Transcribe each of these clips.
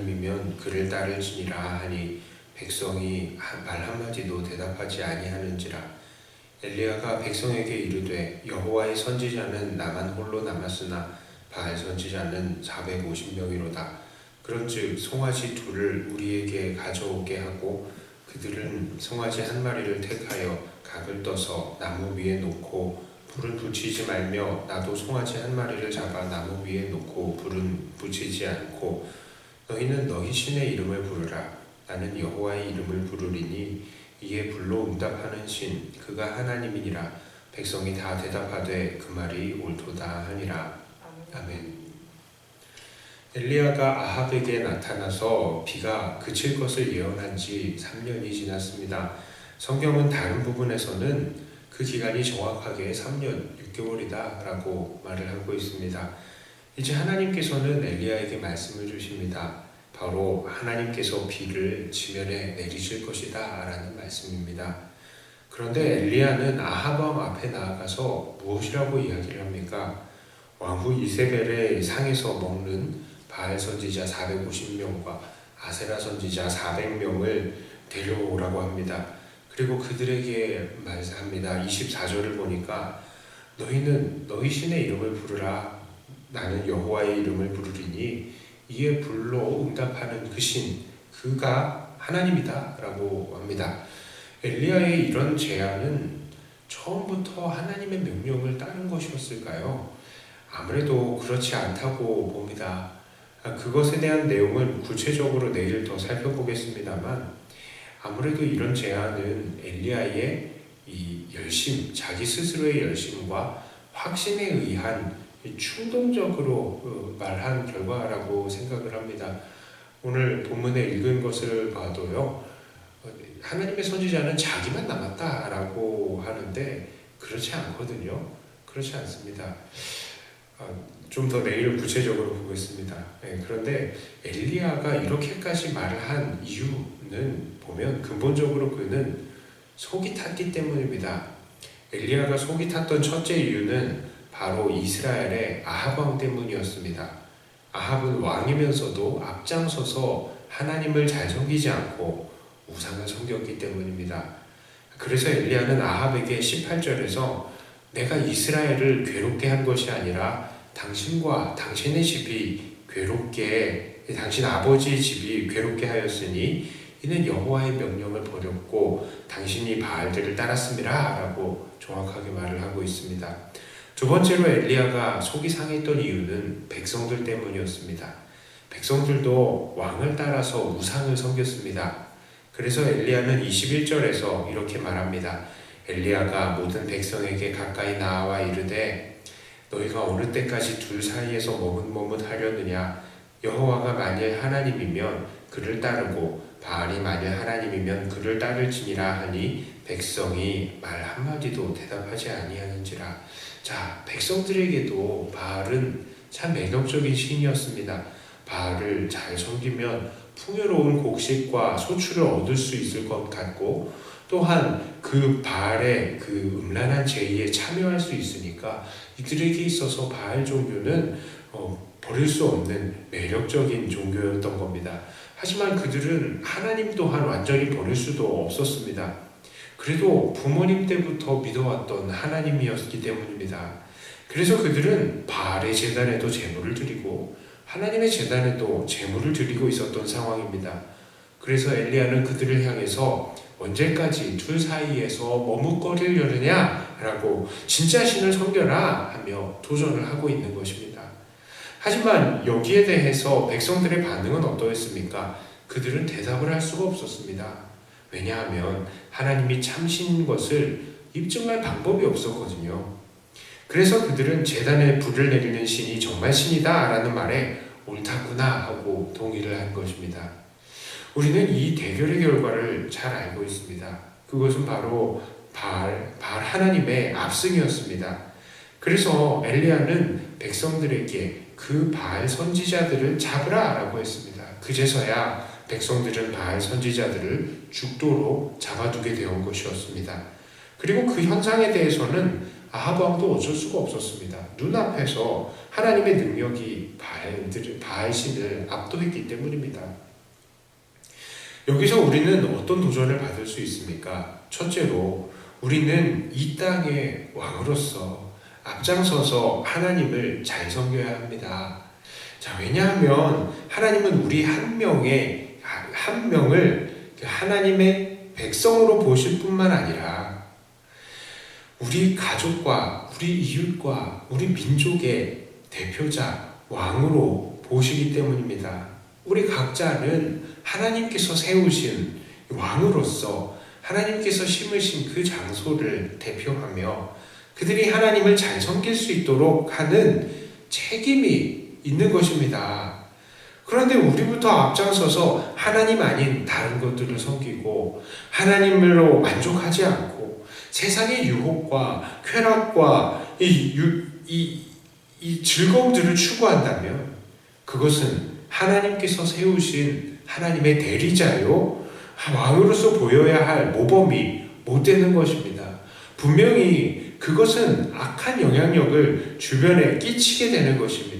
하나님이면 그를 따를지니라 하니 백성이 말 한마디도 대답하지 아니하는지라. 엘리야가 백성에게 이르되 여호와의 선지자는 나만 홀로 남았으나 바알 선지자는 450명이로다. 그런즉 송아지 둘을 우리에게 가져오게 하고 그들은 송아지 한 마리를 택하여 각을 떠서 나무 위에 놓고 불을 붙이지 말며 나도 송아지 한 마리를 잡아 나무 위에 놓고 불은 붙이지 않고 너희는 너희 신의 이름을 부르라 나는 여호와의 이름을 부르리니 이에 불로 응답하는 신 그가 하나님이니라 백성이 다 대답하되 그 말이 옳도다 하니라 아멘 엘리야가 아합에게 나타나서 비가 그칠 것을 예언한 지 3년이 지났습니다. 성경은 다른 부분에서는 그 기간이 정확하게 3년 6개월이다 라고 말을 하고 있습니다. 이제 하나님께서는 엘리야에게 말씀을 주십니다. 바로 하나님께서 비를 지면에 내리실 것이다 라는 말씀입니다. 그런데 엘리야는 아합 왕 앞에 나아가서 무엇이라고 이야기를 합니까? 왕후 이세벨의 상에서 먹는 바알 선지자 450명과 아세라 선지자 400명을 데려오라고 합니다. 그리고 그들에게 말합니다. 24절을 보니까 너희는 너희 신의 이름을 부르라. 나는 여호와의 이름을 부르리니 이에 불로 응답하는 그 신, 그가 하나님이다. 라고 합니다. 엘리야의 이런 제안은 처음부터 하나님의 명령을 따른 것이었을까요? 아무래도 그렇지 않다고 봅니다. 아, 그것에 대한 내용은 구체적으로 내일 더 살펴보겠습니다만 아무래도 이런 제안은 엘리야의 이 열심, 자기 스스로의 열심과 확신에 의한 충동적으로 어, 말한 결과라고 생각을 합니다. 오늘 본문에 읽은 것을 봐도요, 하나님의 선지자는 자기만 남았다라고 하는데 그렇지 않거든요. 그렇지 않습니다. 아, 좀더 내일 구체적으로 보겠습니다. 네, 그런데 엘리야가 이렇게까지 말을 한 이유는 보면 근본적으로 그는 속이 탔기 때문입니다. 엘리야가 속이 탔던 첫째 이유는 바로 이스라엘의 아합 왕 때문이었습니다. 아합은 왕이면서도 앞장서서 하나님을 잘 섬기지 않고 우상을 섬겼기 때문입니다. 그래서 엘리야는 아합에게 18절에서 내가 이스라엘을 괴롭게 한 것이 아니라 당신과 당신의 집이 괴롭게 당신 아버지의 집이 괴롭게 하였으니 이는 여호와의 명령을 버렸고 당신이 바알들을 따랐음이라라고 정확하게 말을 하고 있습니다. 두 번째로 엘리야가 속이 상했던 이유는 백성들 때문이었습니다. 백성들도 왕을 따라서 우상을 섬겼습니다. 그래서 엘리야는 21절에서 이렇게 말합니다. 엘리야가 모든 백성에게 가까이 나와 이르되 너희가 어느 때까지 둘 사이에서 머뭇머뭇 하려느냐 여호와가 만일 하나님이면 그를 따르고 바알이 만일 하나님이면 그를 따를지니라 하니 백성이 말 한마디도 대답하지 아니하는지라 자 백성들에게도 바알은 참 매력적인 신이었습니다 바알을 잘 섬기면 풍요로운 곡식과 소출을 얻을 수 있을 것 같고 또한 그 바알의 그 음란한 제의에 참여할 수 있으니까 이들에게 있어서 바알 종교는 어, 버릴 수 없는 매력적인 종교였던 겁니다. 하지만 그들은 하나님 또한 완전히 버릴 수도 없었습니다. 그래도 부모님 때부터 믿어왔던 하나님이었기 때문입니다. 그래서 그들은 바알의 재단에도 제물을 드리고 하나님의 재단에도 제물을 드리고 있었던 상황입니다. 그래서 엘리야는 그들을 향해서 언제까지 둘 사이에서 머뭇거리려느냐? 라고 진짜 신을 섬겨라 하며 도전을 하고 있는 것입니다. 하지만 여기에 대해서 백성들의 반응은 어떠했습니까? 그들은 대답을 할 수가 없었습니다. 왜냐하면 하나님이 참신 것을 입증할 방법이 없었거든요. 그래서 그들은 재단에 불을 내리는 신이 정말 신이다 라는 말에 옳다구나 하고 동의를 한 것입니다. 우리는 이 대결의 결과를 잘 알고 있습니다. 그것은 바로 발, 발 하나님의 압승이었습니다. 그래서 엘리야는 백성들에게 그 바알 선지자들을 잡으라 라고 했습니다. 그제서야 백성들은 바알 선지자들을 죽도록 잡아두게 되었 것이었습니다. 그리고 그 현상에 대해서는 아합 왕도 어쩔 수가 없었습니다. 눈앞에서 하나님의 능력이 바알들을 바알 신을 압도했기 때문입니다. 여기서 우리는 어떤 도전을 받을 수 있습니까? 첫째로 우리는 이 땅의 왕으로서 앞장서서 하나님을 잘 섬겨야 합니다. 자, 왜냐하면 하나님은 우리 한 명의 한 명을 그 하나님의 백성으로 보실 뿐만 아니라 우리 가족과 우리 이웃과 우리 민족의 대표자 왕으로 보시기 때문입니다. 우리 각자는 하나님께서 세우신 왕으로서 하나님께서 심으신 그 장소를 대표하며 그들이 하나님을 잘 섬길 수 있도록 하는 책임이 있는 것입니다. 그런데 우리부터 앞장서서 하나님 아닌 다른 것들을 섬기고 하나님으로 만족하지 않고 세상의 유혹과 쾌락과 이, 유, 이, 이 즐거움들을 추구한다면 그것은 하나님께서 세우신 하나님의 대리자요 왕으로서 보여야 할 모범이 못 되는 것입니다. 분명히 그것은 악한 영향력을 주변에 끼치게 되는 것입니다.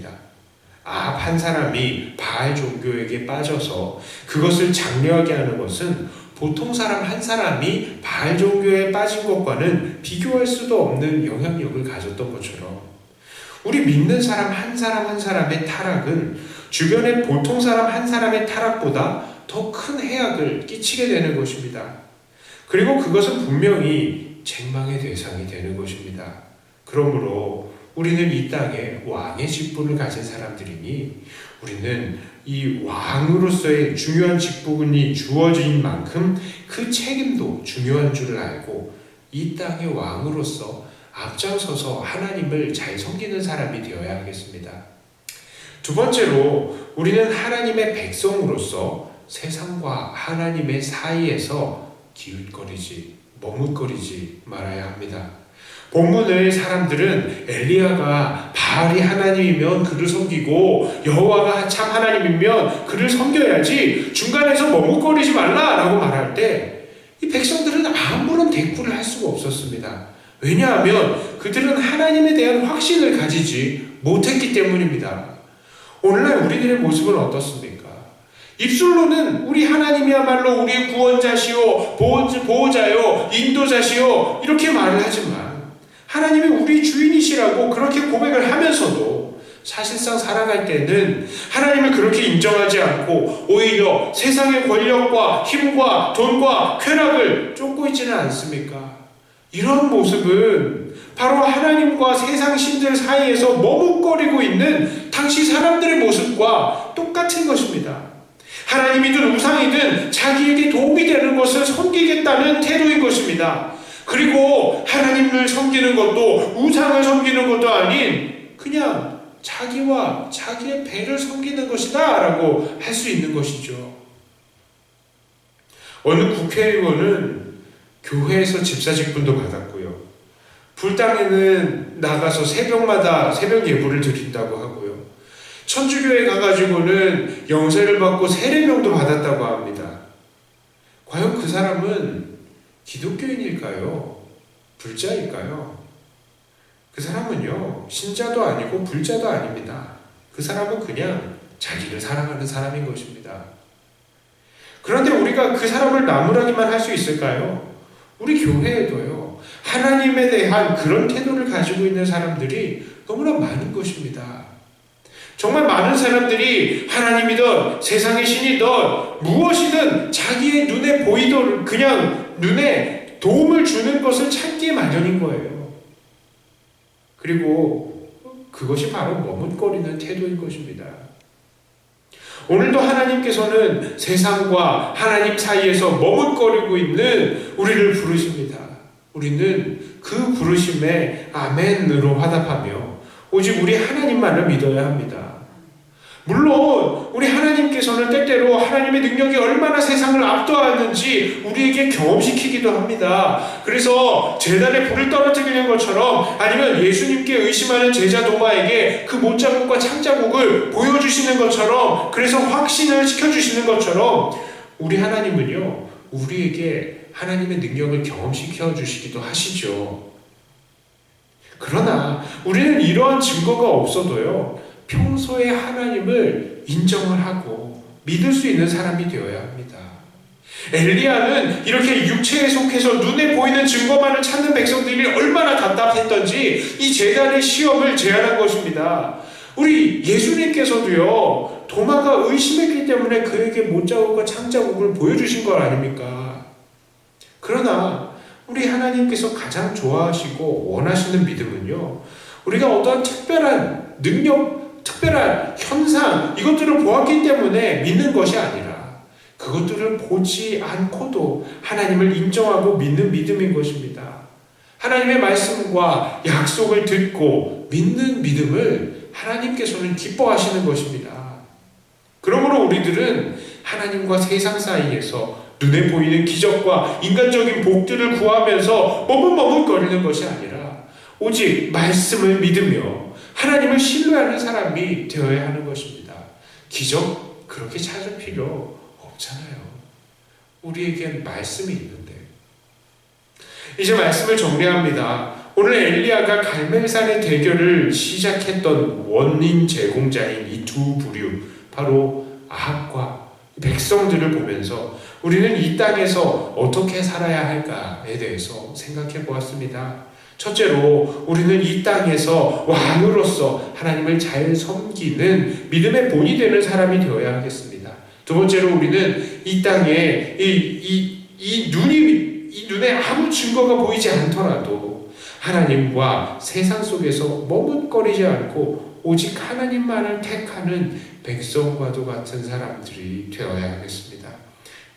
아, 한 사람이 바알 종교에게 빠져서 그것을 장려하게 하는 것은 보통 사람 한 사람이 바알 종교에 빠진 것과는 비교할 수도 없는 영향력을 가졌던 것처럼 우리 믿는 사람 한 사람 한 사람의 타락은 주변의 보통 사람 한 사람의 타락보다 더 큰 해악을 끼치게 되는 것입니다. 그리고 그것은 분명히 책망의 대상이 되는 것입니다. 그러므로 우리는 이 땅에 왕의 직분을 가진 사람들이니 우리는 이 왕으로서의 중요한 직분이 주어진 만큼 그 책임도 중요한 줄을 알고 이 땅의 왕으로서 앞장서서 하나님을 잘 섬기는 사람이 되어야 하겠습니다. 두 번째로 우리는 하나님의 백성으로서 세상과 하나님의 사이에서 기웃거리지 머뭇거리지 말아야 합니다. 본문의 사람들은 엘리야가 바알이 하나님이면 그를 섬기고 여호와가 참 하나님이면 그를 섬겨야지 중간에서 머뭇거리지 말라라고 말할 때 이 백성들은 아무런 대꾸를 할 수가 없었습니다. 왜냐하면 그들은 하나님에 대한 확신을 가지지 못했기 때문입니다. 오늘날 우리들의 모습은 어떻습니까? 입술로는 우리 하나님이야말로 우리의 구원자시오, 보호자요, 인도자시오, 이렇게 말을 하지만 하나님이 우리 주인이시라고 그렇게 고백을 하면서도 사실상 살아갈 때는 하나님을 그렇게 인정하지 않고 오히려 세상의 권력과 힘과 돈과 쾌락을 쫓고 있지는 않습니까? 이런 모습은 바로 하나님과 세상 신들 사이에서 머뭇거리고 있는 당시 사람들의 모습과 똑같은 것입니다. 하나님이든 우상이든 자기에게 도움이 되는 것을 섬기겠다는 태도인 것입니다. 그리고 하나님을 섬기는 것도 우상을 섬기는 것도 아닌 그냥 자기와 자기의 배를 섬기는 것이다 라고 할 수 있는 것이죠. 어느 국회의원은 교회에서 집사 직분도 받았고요. 불당에는 나가서 새벽마다 새벽 예불을 드린다고 하고요. 천주교에 가가지고는 영세를 받고 세례명도 받았다고 합니다. 과연 그 사람은 기독교인일까요? 불자일까요? 그 사람은요, 신자도 아니고 불자도 아닙니다. 그 사람은 그냥 자기를 사랑하는 사람인 것입니다. 그런데 우리가 그 사람을 나무라기만 할 수 있을까요? 우리 교회에도요, 하나님에 대한 그런 태도를 가지고 있는 사람들이 너무나 많은 것입니다. 정말 많은 사람들이 하나님이든 세상의 신이든 무엇이든 자기의 눈에 보이도록 그냥 눈에 도움을 주는 것을 찾기 마련인 거예요. 그리고 그것이 바로 머뭇거리는 태도인 것입니다. 오늘도 하나님께서는 세상과 하나님 사이에서 머뭇거리고 있는 우리를 부르십니다. 우리는 그 부르심에 아멘으로 화답하며 오직 우리 하나님만을 믿어야 합니다. 물론 우리 하나님께서는 때때로 하나님의 능력이 얼마나 세상을 압도하는지 우리에게 경험시키기도 합니다. 그래서 재단에 불을 떨어뜨리는 것처럼 아니면 예수님께 의심하는 제자 도마에게 그 못자국과 창자국을 보여주시는 것처럼 그래서 확신을 시켜주시는 것처럼 우리 하나님은요 우리에게 하나님의 능력을 경험시켜 주시기도 하시죠. 그러나 우리는 이러한 증거가 없어도요, 평소에 하나님을 인정을 하고 믿을 수 있는 사람이 되어야 합니다. 엘리야는 이렇게 육체에 속해서 눈에 보이는 증거만을 찾는 백성들이 얼마나 답답했던지 이 재단의 시험을 제안한 것입니다. 우리 예수님께서도요, 도마가 의심했기 때문에 그에게 못자국과 창자국을 보여주신 것 아닙니까? 그러나 우리 하나님께서 가장 좋아하시고 원하시는 믿음은요, 우리가 어떠한 특별한 능력, 특별한 현상, 이것들을 보았기 때문에 믿는 것이 아니라 그것들을 보지 않고도 하나님을 인정하고 믿는 믿음인 것입니다. 하나님의 말씀과 약속을 듣고 믿는 믿음을 하나님께서는 기뻐하시는 것입니다. 그러므로 우리들은 하나님과 세상 사이에서 눈에 보이는 기적과 인간적인 복들을 구하면서 머뭇머뭇거리는 것이 아니라 오직 말씀을 믿으며 하나님을 신뢰하는 사람이 되어야 하는 것입니다. 기적 그렇게 찾을 필요 없잖아요. 우리에겐 말씀이 있는데. 이제 말씀을 정리합니다. 오늘 엘리야가 갈멜산의 대결을 시작했던 원인 제공자인 이 두 부류, 바로 아합과 백성들을 보면서 우리는 이 땅에서 어떻게 살아야 할까에 대해서 생각해 보았습니다. 첫째로 우리는 이 땅에서 왕으로서 하나님을 잘 섬기는 믿음의 본이 되는 사람이 되어야 하겠습니다. 두 번째로 우리는 이 땅에 이, 이, 이 눈이 이 눈에 아무 증거가 보이지 않더라도 하나님과 세상 속에서 머뭇거리지 않고 오직 하나님만을 택하는 백성과도 같은 사람들이 되어야 하겠습니다.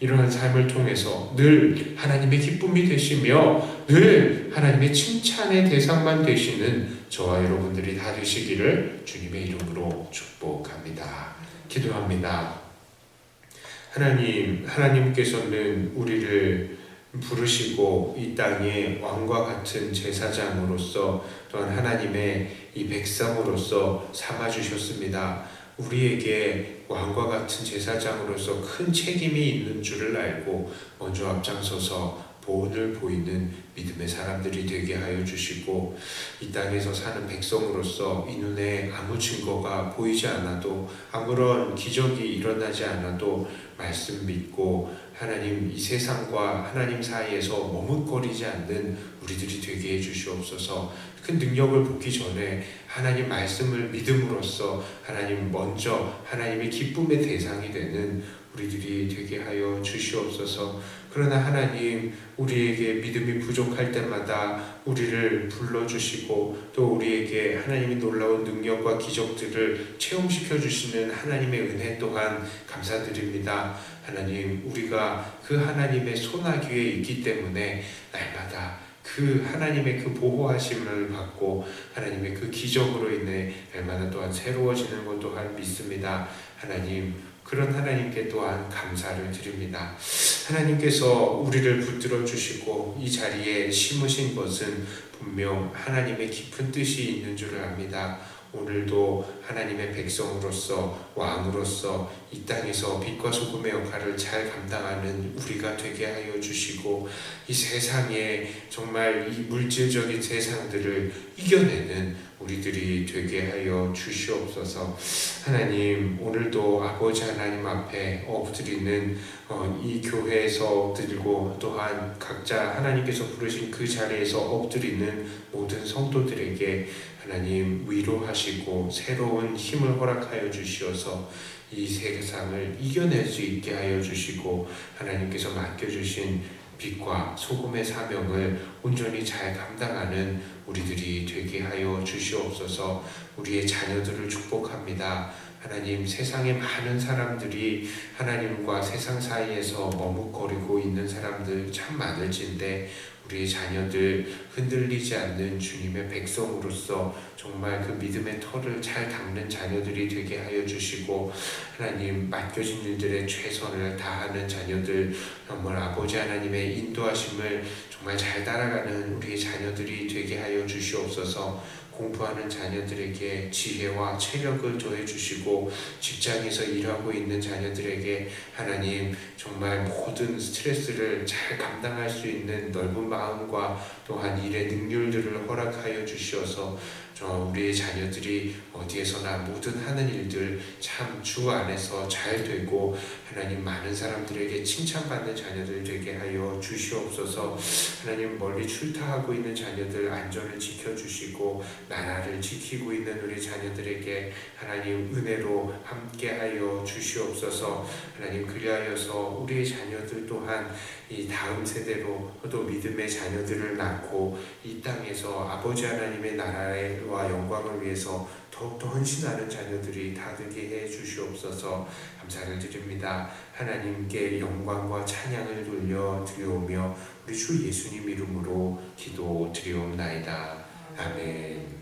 이러한 삶을 통해서 늘 하나님의 기쁨이 되시며 늘 하나님의 칭찬의 대상만 되시는 저와 여러분들이 다 되시기를 주님의 이름으로 축복합니다. 기도합니다. 하나님, 하나님께서는 우리를 부르시고 이 땅에 왕과 같은 제사장으로서 또한 하나님의 이 백성으로서 삼아 주셨습니다. 우리에게 왕과 같은 제사장으로서 큰 책임이 있는 줄을 알고 먼저 앞장서서 보온을 보이는 믿음의 사람들이 되게 하여 주시고 이 땅에서 사는 백성으로서 이 눈에 아무 증거가 보이지 않아도 아무런 기적이 일어나지 않아도 말씀 믿고 하나님 이 세상과 하나님 사이에서 머뭇거리지 않는 우리들이 되게 해 주시옵소서. 큰 능력을 보기 전에 하나님 말씀을 믿음으로써 하나님 먼저 하나님의 기쁨의 대상이 되는 우리들이 되게 하여 주시옵소서. 그러나 하나님 우리에게 믿음이 부족할 때마다 우리를 불러주시고 또 우리에게 하나님의 놀라운 능력과 기적들을 체험시켜 주시는 하나님의 은혜 또한 감사드립니다. 하나님 우리가 그 하나님의 손아귀에 있기 때문에 날마다 그 하나님의 그 보호하심을 받고 하나님의 그 기적으로 인해 날마다 또한 새로워지는 것 또한 믿습니다. 하나님 그런 하나님께 또한 감사를 드립니다. 하나님께서 우리를 붙들어 주시고 이 자리에 심으신 것은 분명 하나님의 깊은 뜻이 있는 줄을 압니다. 오늘도 하나님의 백성으로서 왕으로서 이 땅에서 빛과 소금의 역할을 잘 감당하는 우리가 되게 하여 주시고 이 세상에 정말 이 물질적인 세상들을 이겨내는 우리들이 되게 하여 주시옵소서. 하나님 오늘도 아버지 하나님 앞에 엎드리는 어, 이 교회에서 엎드리고 또한 각자 하나님께서 부르신 그 자리에서 엎드리는 모든 성도들에게 하나님 위로하시고 새로운 힘을 허락하여 주시어서 이 세상을 이겨낼 수 있게 하여 주시고 하나님께서 맡겨주신 빛과 소금의 사명을 온전히 잘 감당하는 우리들이 되게 하여 주시옵소서 우리의 자녀들을 축복합니다. 하나님 세상에 많은 사람들이 하나님과 세상 사이에서 머뭇거리고 있는 사람들 참 많을진데 우리의 자녀들 흔들리지 않는 주님의 백성으로서 정말 그 믿음의 털을 잘 닦는 자녀들이 되게 하여 주시고 하나님 맡겨진 일들의 최선을 다하는 자녀들 정말 아버지 하나님의 인도하심을 정말 잘 따라가는 우리의 자녀들이 되게 하여 주시옵소서 공부하는 자녀들에게 지혜와 체력을 더해 주시고 직장에서 일하고 있는 자녀들에게 하나님 정말 모든 스트레스를 잘 감당할 수 있는 넓은 마음과 또한 일의 능률들을 허락하여 주시어서 저 우리의 자녀들이 어디에서나 모든 하는 일들 참 주 안에서 잘 되고 하나님 많은 사람들에게 칭찬받는 자녀들 되게 하여 주시옵소서. 하나님 멀리 출타하고 있는 자녀들 안전을 지켜주시고 나라를 지키고 있는 우리 자녀들에게 하나님 은혜로 함께하여 주시옵소서. 하나님 그리하여서 우리의 자녀들 또한 이 다음 세대로 또 믿음의 자녀들을 낳고 이 땅에서 아버지 하나님의 나라와 영광을 위해서 더욱더 헌신하는 자녀들이 다 되게 해 주시옵소서 감사를 드립니다. 하나님께 영광과 찬양을 돌려 드려오며 우리 주 예수님 이름으로 기도 드리옵나이다. 아멘.